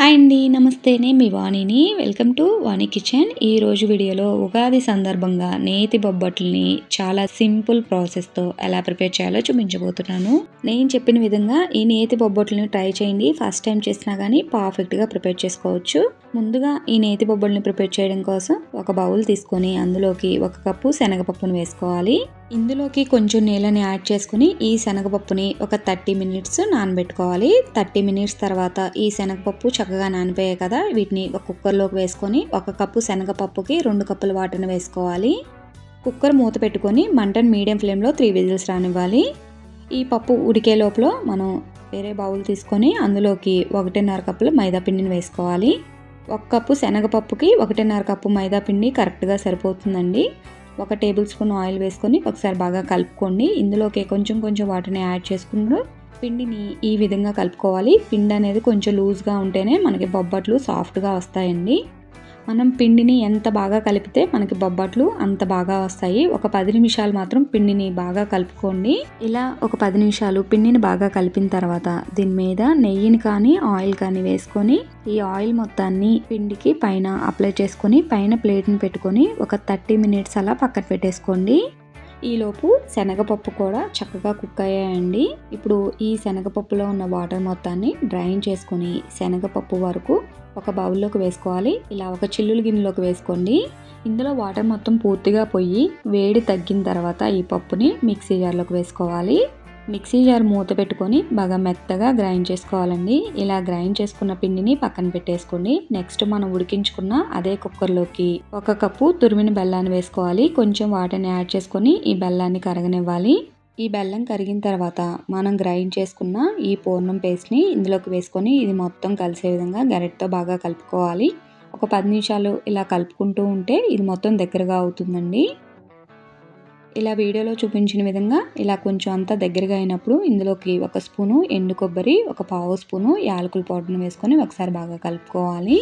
Hi అండి నమస్తే నేను మీ వాణిని. Welcome to Vani kitchen. ఈ రోజు వీడియోలో ఉగాది సందర్భంగా నేతి బొబ్బట్లని చాలా సింపుల్ ప్రాసెస్తో ఎలా ప్రిపేర్ చేయాలో చూపించబోతున్నాను. నేను చెప్పిన విధంగా ఈ నేతి బొబ్బట్లని ట్రై చేయండి. ఫస్ట్ టైం చేసినా కానీ పర్ఫెక్ట్గా ప్రిపేర్ చేసుకోవచ్చు. ముందుగా ఈ నేతి బొబ్బల్ని ప్రిపేర్ చేయడం కోసం ఒక బౌల్ తీసుకొని అందులోకి ఒక కప్పు శనగపప్పును వేసుకోవాలి. ఇందులోకి కొంచెం నీళ్ళని యాడ్ చేసుకుని ఈ శనగపప్పుని ఒక థర్టీ మినిట్స్ నానబెట్టుకోవాలి. థర్టీ మినిట్స్ తర్వాత ఈ శనగపప్పు చక్కగా నానిపోయాయి కదా. వీటిని ఒక కుక్కర్లోకి వేసుకొని ఒక కప్పు శనగపప్పుకి రెండు కప్పుల వాటర్ని వేసుకోవాలి. కుక్కర్ మూత పెట్టుకొని మంటను మీడియం ఫ్లేమ్లో త్రీ విజిల్స్ రానివ్వాలి. ఈ పప్పు ఉడికే లోపల మనం వేరే బౌల్ తీసుకొని అందులోకి ఒకటిన్నర కప్పులు మైదా పిండిని వేసుకోవాలి. ఒక కప్పు శనగపప్పుకి ఒకటిన్నర కప్పు మైదా పిండి కరెక్ట్గా సరిపోతుందండి. ఒక టేబుల్ స్పూన్ ఆయిల్ వేసుకొని ఒకసారి బాగా కలుపుకోండి. ఇందులోకి కొంచెం కొంచెం వాటిని యాడ్ చేసుకుంటూ పిండిని ఈ విధంగా కలుపుకోవాలి. పిండి అనేది కొంచెం లూజ్గా ఉంటేనే మనకి బొబ్బట్లు సాఫ్ట్గా వస్తాయండి. మనం పిండిని ఎంత బాగా కలిపితే మనకి బొబ్బట్లు అంత బాగా వస్తాయి. ఒక పది నిమిషాలు మాత్రం పిండిని బాగా కలుపుకోండి. ఇలా ఒక పది నిమిషాలు పిండిని బాగా కలిపిన తర్వాత దీని మీద నెయ్యిని కానీ ఆయిల్ కానీ వేసుకొని ఈ ఆయిల్ మొత్తాన్ని పిండికి పైన అప్లై చేసుకొని పైన ప్లేట్ని పెట్టుకొని ఒక థర్టీ మినిట్స్ అలా పక్కన పెట్టేసుకోండి. ఈలోపు శనగపప్పు కూడా చక్కగా కుక్ అయ్యాయండి. ఇప్పుడు ఈ శనగపప్పులో ఉన్న వాటర్ మొత్తాన్ని డ్రైన్ చేసుకొని శనగపప్పు వరకు ఒక బౌల్లోకి వేసుకోవాలి. ఇలా ఒక చిల్లులు గిన్నెలోకి వేసుకోండి. ఇందులో వాటర్ మొత్తం పూర్తిగా పోయి వేడి తగ్గిన తర్వాత ఈ పప్పుని మిక్సీ జార్లోకి వేసుకోవాలి. మిక్సీ జార్ మూత పెట్టుకొని బాగా మెత్తగా గ్రైండ్ చేసుకోవాలండి. ఇలా గ్రైండ్ చేసుకున్న పిండిని పక్కన పెట్టేసుకోండి. నెక్స్ట్ మనం ఉడికించుకున్న అదే కుక్కర్లోకి ఒక కప్పు తురిమిన బెల్లాన్ని వేసుకోవాలి. కొంచెం వాటిని యాడ్ చేసుకొని ఈ బెల్లాన్ని కరగనివ్వాలి. ఈ బెల్లం కరిగిన తర్వాత మనం గ్రైండ్ చేసుకున్న ఈ పూర్ణం పేస్ట్ని ఇందులోకి వేసుకొని ఇది మొత్తం కలిసే విధంగా గరెట్తో బాగా కలుపుకోవాలి. ఒక పది నిమిషాలు ఇలా కలుపుకుంటూ ఉంటే ఇది మొత్తం దగ్గరగా అవుతుందండి. ఇలా వీడియోలో చూపించిన విధంగా ఇలా కొంచెం అంతా దగ్గరగా అయినప్పుడు ఇందులోకి ఒక స్పూను ఎండు కొబ్బరి ఒక పావు స్పూను యాలకుల పౌడర్ని వేసుకొని ఒకసారి బాగా కలుపుకోవాలి.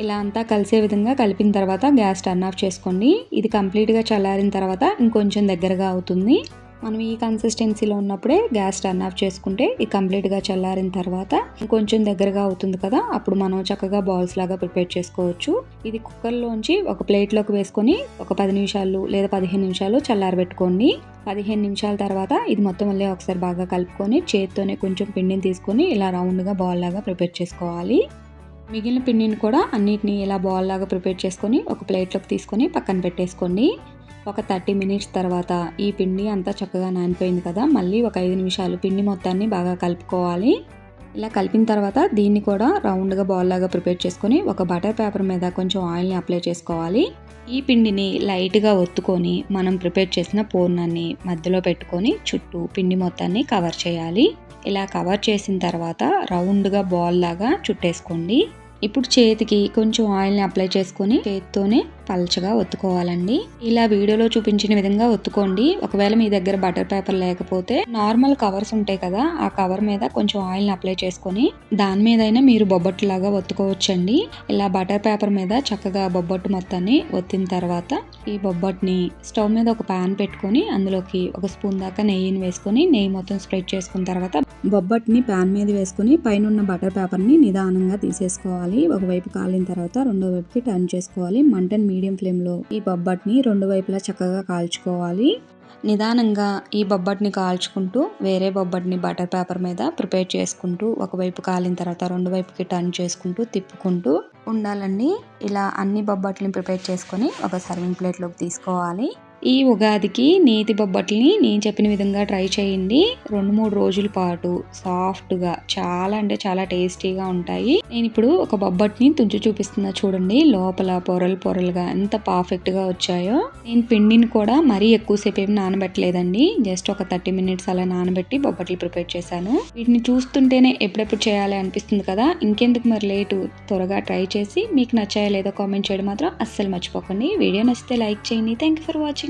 ఇలా అంతా కలిసే విధంగా కలిపిన తర్వాత గ్యాస్ టర్న్ ఆఫ్ చేసుకోండి. ఇది కంప్లీట్గా చల్లారిన తర్వాత ఇంకొంచెం దగ్గరగా అవుతుంది. మనం ఈ కన్సిస్టెన్సీలో ఉన్నప్పుడే గ్యాస్ టర్న్ ఆఫ్ చేసుకుంటే ఇది కంప్లీట్గా చల్లారిన తర్వాత కొంచెం దగ్గరగా అవుతుంది కదా అప్పుడు మనం చక్కగా బాల్స్ లాగా ప్రిపేర్ చేసుకోవచ్చు. ఇది కుక్కర్లోంచి ఒక ప్లేట్లోకి వేసుకొని ఒక పది నిమిషాలు లేదా పదిహేను నిమిషాలు చల్లారబెట్టుకోండి. పదిహేను నిమిషాల తర్వాత ఇది మొత్తం మళ్ళీ ఒకసారి బాగా కలుపుకొని చేతితోనే కొంచెం పిండిని తీసుకొని ఇలా రౌండ్గా బాల్ లాగా ప్రిపేర్ చేసుకోవాలి. మిగిలిన పిండిని కూడా అన్నిటిని ఇలా బాల్ లాగా ప్రిపేర్ చేసుకొని ఒక ప్లేట్లోకి తీసుకొని పక్కన పెట్టేసుకోండి. ఒక థర్టీ మినిట్స్ తర్వాత ఈ పిండి అంతా చక్కగా నానిపోయింది కదా మళ్ళీ ఒక ఐదు నిమిషాలు పిండి మొత్తాన్ని బాగా కలుపుకోవాలి. ఇలా కలిపిన తర్వాత దీన్ని కూడా రౌండ్గా బాల్ లాగా ప్రిపేర్ చేసుకొని ఒక బటర్ పేపర్ మీద కొంచెం ఆయిల్ని అప్లై చేసుకోవాలి. ఈ పిండిని లైట్గా ఒత్తుకొని మనం ప్రిపేర్ చేసిన పూర్ణాన్ని మధ్యలో పెట్టుకొని చుట్టూ పిండి మొత్తాన్ని కవర్ చేయాలి. ఇలా కవర్ చేసిన తర్వాత రౌండ్గా బాల్ లాగా చుట్టేసుకోండి. ఇప్పుడు చేతికి కొంచెం ఆయిల్ని అప్లై చేసుకొని చేతితోనే పల్చగా ఒత్తుకోవాలండి. ఇలా వీడియోలో చూపించిన విధంగా ఒత్తుకోండి. ఒకవేళ మీ దగ్గర బటర్ పేపర్ లేకపోతే నార్మల్ కవర్స్ ఉంటాయి కదా ఆ కవర్ మీద కొంచెం ఆయిల్ని అప్లై చేసుకొని దాని మీదైనా మీరు బొబ్బట్టు లాగా ఒత్తుకోవచ్చండి. ఇలా బటర్ పేపర్ మీద చక్కగా బొబ్బట్టు మొత్తాన్ని ఒత్తిన తర్వాత ఈ బొబ్బట్ని స్టవ్ మీద ఒక పాన్ పెట్టుకొని అందులోకి ఒక స్పూన్ దాకా నెయ్యిని వేసుకొని నెయ్యి మొత్తం స్ప్రెడ్ చేసుకున్న తర్వాత బొబ్బట్ని పాన్ మీద వేసుకొని పైన ఉన్న బటర్ పేపర్ని నిదానంగా తీసేసుకోవాలి. ఒకవైపు కాలిన తర్వాత రెండో వైపుకి టర్న్ చేసుకోవాలి. మంటని మీడియం ఫ్లేమ్లో ఈ బొబ్బట్ని రెండు వైపులా చక్కగా కాల్చుకోవాలి. నిదానంగా ఈ బొబ్బట్ని కాల్చుకుంటూ వేరే బొబ్బట్ని బటర్ పేపర్ మీద ప్రిపేర్ చేసుకుంటూ ఒకవైపు కాలిన తర్వాత రెండు వైపుకి టర్న్ చేసుకుంటూ తిప్పుకుంటూ ఉండాలండి. ఇలా అన్ని బొబ్బట్లని ప్రిపేర్ చేసుకొని ఒక సర్వింగ్ ప్లేట్లోకి తీసుకోవాలి. ఈ ఉగాదికి నేతి బొబ్బట్లని నేను చెప్పిన విధంగా ట్రై చేయండి. రెండు మూడు రోజుల పాటు సాఫ్ట్గా చాలా అంటే చాలా టేస్టీగా ఉంటాయి. నేను ఇప్పుడు ఒక బొబ్బట్ని తుంచి చూపిస్తున్నా చూడండి. లోపల పొరలు పొరలుగా ఎంత పర్ఫెక్ట్గా వచ్చాయో. నేను పిండిని కూడా మరీ ఎక్కువసేపు ఏమి నానబెట్టలేదండి. జస్ట్ ఒక థర్టీ మినిట్స్ అలా నానబెట్టి బొబ్బట్లు ప్రిపేర్ చేశాను. వీటిని చూస్తుంటేనే ఎప్పుడెప్పుడు చేయాలి అనిపిస్తుంది కదా. ఇంకెందుకు మరి లేటు? త్వరగా ట్రై చేసి మీకు నచ్చాయో లేదో కామెంట్ చేయడం మాత్రం అస్సలు మర్చిపోకండి. వీడియో నచ్చితే లైక్ చేయండి. Thank you for watching.